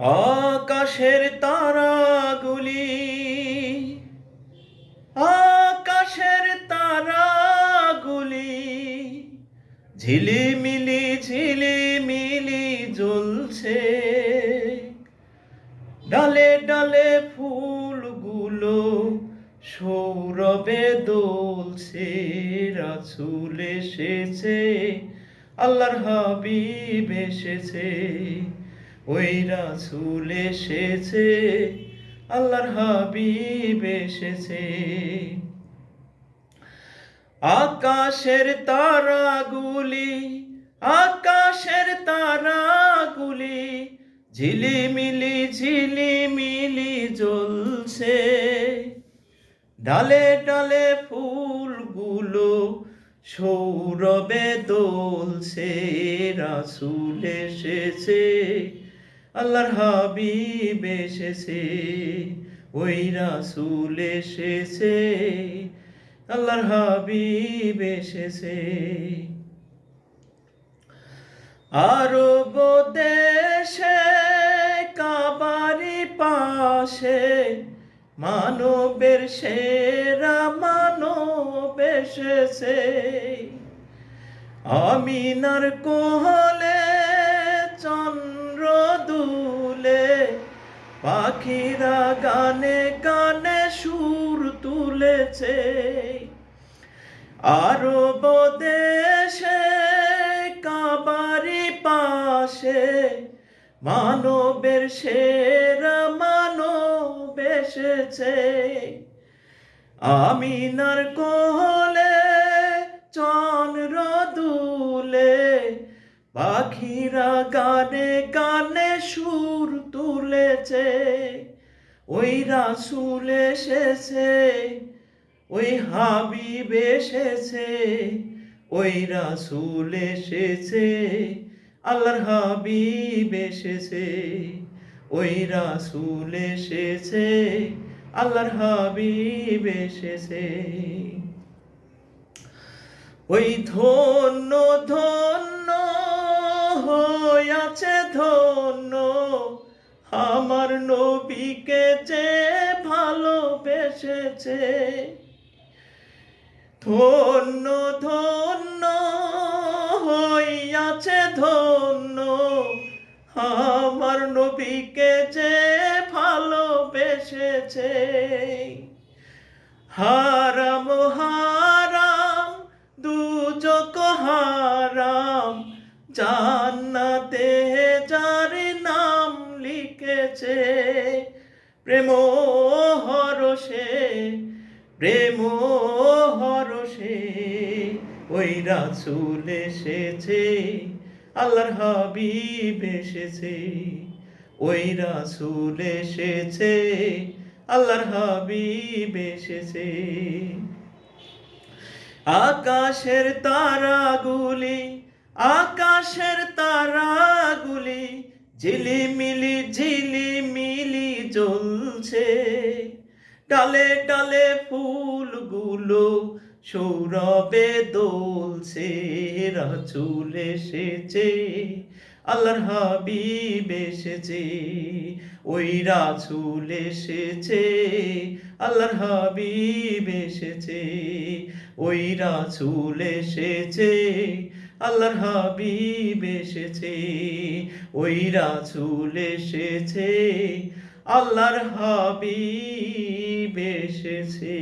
আকাশের তারাগুলি আকাশের তারাগুলি, ঝিলিমিলি ঝিলিমিলি জ্বলছে। ডালে ডালে ফুলগুলো সৌরভে দোলছে, রাসুল এসেছে, আল্লাহর হাবিব এসেছে। ওই রাসুল এসেছে, আল্লাহর হাবিব এসেছে। আকাশের তারাগুলি আকাশের তারাগুলি, ঝিলিমিলি ঝিলিমিলি জ্বলছে। ডালে ডালে ফুলগুলো সৌরভে দোলছে, রাসুল এসেছে। আল্লাহর হাবিব এসেছে, ওই রাসুল এসেছে, আল্লাহর হাবিব এসেছে। আরব দেশে কাবারি পাশে, মানবের সেরা মানব এসেছে। আমিনার কোহলে দুলে পাখিরা গানে গানে সুর তুলেছে। আরব দেশে কাবারি পাশে, মানবের সেরা মানব এসেছে। আমিনার কোহলে চন্দ্র দুলে পাখিরা গানে গানে সুর তুলেছে, ওই রাসুল এসেছে, ওই হাবিব এসেছে, ওই রাসুল এসেছে, আল্লাহর হাবিব এসেছে, ওই রাসুল এসেছে, আল্লাহর হাবিব এসেছে। ওই ধন্য ধন্য হইয়াছে ধন্য। আমার নবীকে যে ভালোবেসেছে। ধন্য ধন্য হইয়াছে, ধন্য। আমার নবীকে যে ভালোবেসেছে। হারাম জান্নাতে যার নাম লিখেছে, প্রেম হরষে প্রেম হরষে, ওই রাসুল এসেছে, আল্লাহর হাবিব এসেছে, ওই রাসুল এসেছে, আল্লাহর হাবিব এসেছে। আকাশের তারাগুলি আকাশের তারাগুলি ঝিলিমিলি ঝিলিমিলি জ্বলছে। ডালে ডালে ফুলগুলো সৌরভে দোলছে রাচুল এসেছে, আল্লাহর হাবিব এসেছে, ওই রাসুল এসেছে, আল্লাহর হাবিব এসেছে, ওই রাসুল এসেছে আল্লাহর হাবিব এসেছে ওই রাসুল এসেছে আল্লাহর হাবিব এসেছে।